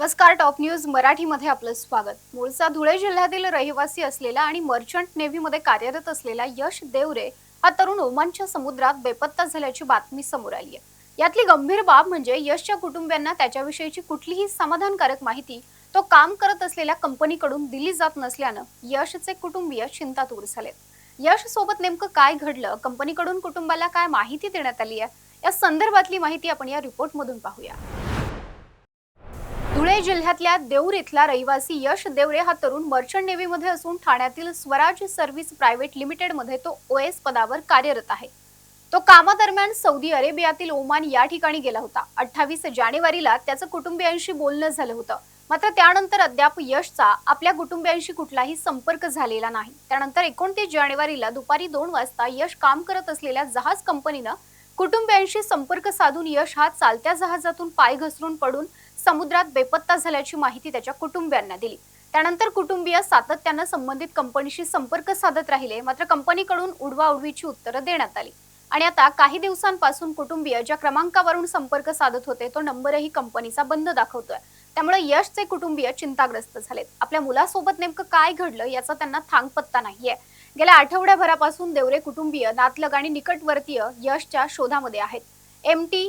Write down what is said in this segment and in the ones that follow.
नमस्कार top news मराठीमध्ये आपलं स्वागत. मूळचा धुळे जिल्ह्यातील रहिवासी असलेला आणि मर्चंट नेव्हीमध्ये कार्यरत असलेला यश देवरे हा तरुण ओमानच्या समुद्रात बेपत्ता झाल्याची बातमी समोर आली आहे. यातली गंभीर बाब म्हणजे यशच्या कुटुंबियांना त्याच्याविषयीची कुठलीही समाधानकारक माहिती तो काम करत असलेल्या कंपनीकडून दिली जात नसल्यानं यशचे कुटुंबीय चिंतातूर झालेत. यश सोबत नेमकं काय घडलं? कंपनीकडून कुटुंबाला काय माहिती देण्यात आली आहे? या संदर्भातली माहिती आपण या रिपोर्टमधून पाहूया. धुळे जिल्ह्यातल्या देऊर इथला रहिवासी यश देवरे हा तरुण मर्चंट नेव्हीमध्ये असून ठाण्यातील स्वराज सर्व्हिस प्रायव्हेट लिमिटेडमध्ये तो ओएस पदावर कार्यरत आहे. तो कामादरम्यान सौदी अरेबियातील ओमान या ठिकाणी गेला होता. अठ्ठावीस जानेवारीला त्याचं कुटुंबियांशी बोलणं झालं होतं. मात्र त्यानंतर अद्याप यशचा आपल्या कुटुंबियांशी कुठलाही संपर्क झालेला नाही. त्यानंतर एकोणतीस जानेवारीला दुपारी दोन वाजता यश काम करत असलेल्या जहाज कंपनीनं कुटुंबियांशी संपर्क साधून यश हा चालत्या जहाजातून पाय घसरून पडून समुद्रात बेपत्ता झाल्याची माहिती त्याच्या कुटुंबियांना दिली. त्यानंतर कुटुंबीय सातत्यानं संबंधित कंपनीशी संपर्क साधत राहिले मात्र कंपनीकडून उडवाउडवीची उत्तरं देण्यात आली. आणि आता काही दिवसांपासून कुटुंबीय ज्या क्रमांकावरून संपर्क साधत होते तो नंबरही कंपनीचा बंद दाखवतोय. त्यामुळे यशचे कुटुंबीय चिंताग्रस्त झालेत. आपल्या मुलासोबत नेमकं काय घडलं याचा त्यांना थांगपत्ता नाहीये. गेल्या आठवड्याभरापासून देवरे कुटुंबीय नातलग आणि निकटवर्तीय यशच्या शोधामध्ये आहेत. M T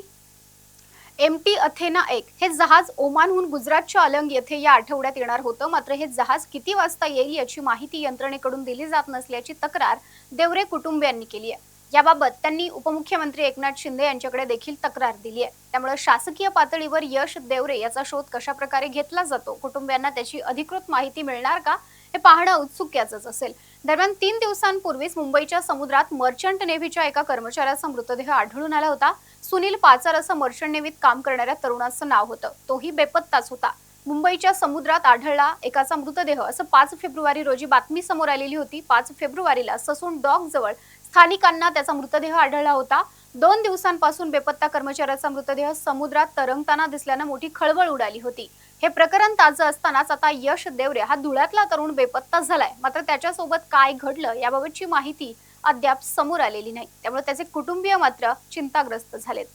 M T Athena एक. हे जहाज ओमानहून गुजरातच्या अलंग येथे या आठवड्यात येणार होतं. मात्र हे जहाज किती वाजता येईल याची माहिती यंत्रणेकडून दिली जात नसल्याची तक्रार देवरे कुटुंबियांनी केली आहे. याबाबत त्यांनी उपमुख्यमंत्री एकनाथ शिंदे यांच्याकडे देखील तक्रार दिली आहे. त्यामुळे शासकीय पातळीवर यश देवरे याचा शोध कशा प्रकारे घेतला जातो? कुटुंबियांना त्याची अधिकृत माहिती मिळणार का? हे पाहणं औत्सुक्याचंच असेल. दरम्यान तीन दिवसांपूर्वीच मुंबईच्या समुद्रात मर्चंट नेव्हीच्या एका कर्मचाऱ्याचा मृतदेह आढळून आला होता. सुनील पाचार असं मर्चंट नेव्हीत काम करणाऱ्या तरुणाचं नाव होतं. तोही बेपत्ताच होता. मुंबईच्या समुद्रात आढळला एकाचा मृतदेह. असं पाच फेब्रुवारी रोजी बातमी समोर आलेली होती. पाच फेब्रुवारीला ससून डॉक जवळ स्थानिकांना त्याचा मृतदेह आढळला होता. दोन दिवसांपासून बेपत्ता कर्मचाऱ्याचा मृतदेह समुद्रात तरंगताना दिसल्यानं मोठी खळबळ उडाली होती. हे प्रकरण ताजं असतानाच आता यश देवरे हा धुळ्यातला तरुण बेपत्ता झालाय. मात्र त्याच्यासोबत काय घडलं याबाबतची माहिती अद्याप समोर आलेली नाही. त्यामुळे त्याचे कुटुंबीय मात्र चिंताग्रस्त झालेत.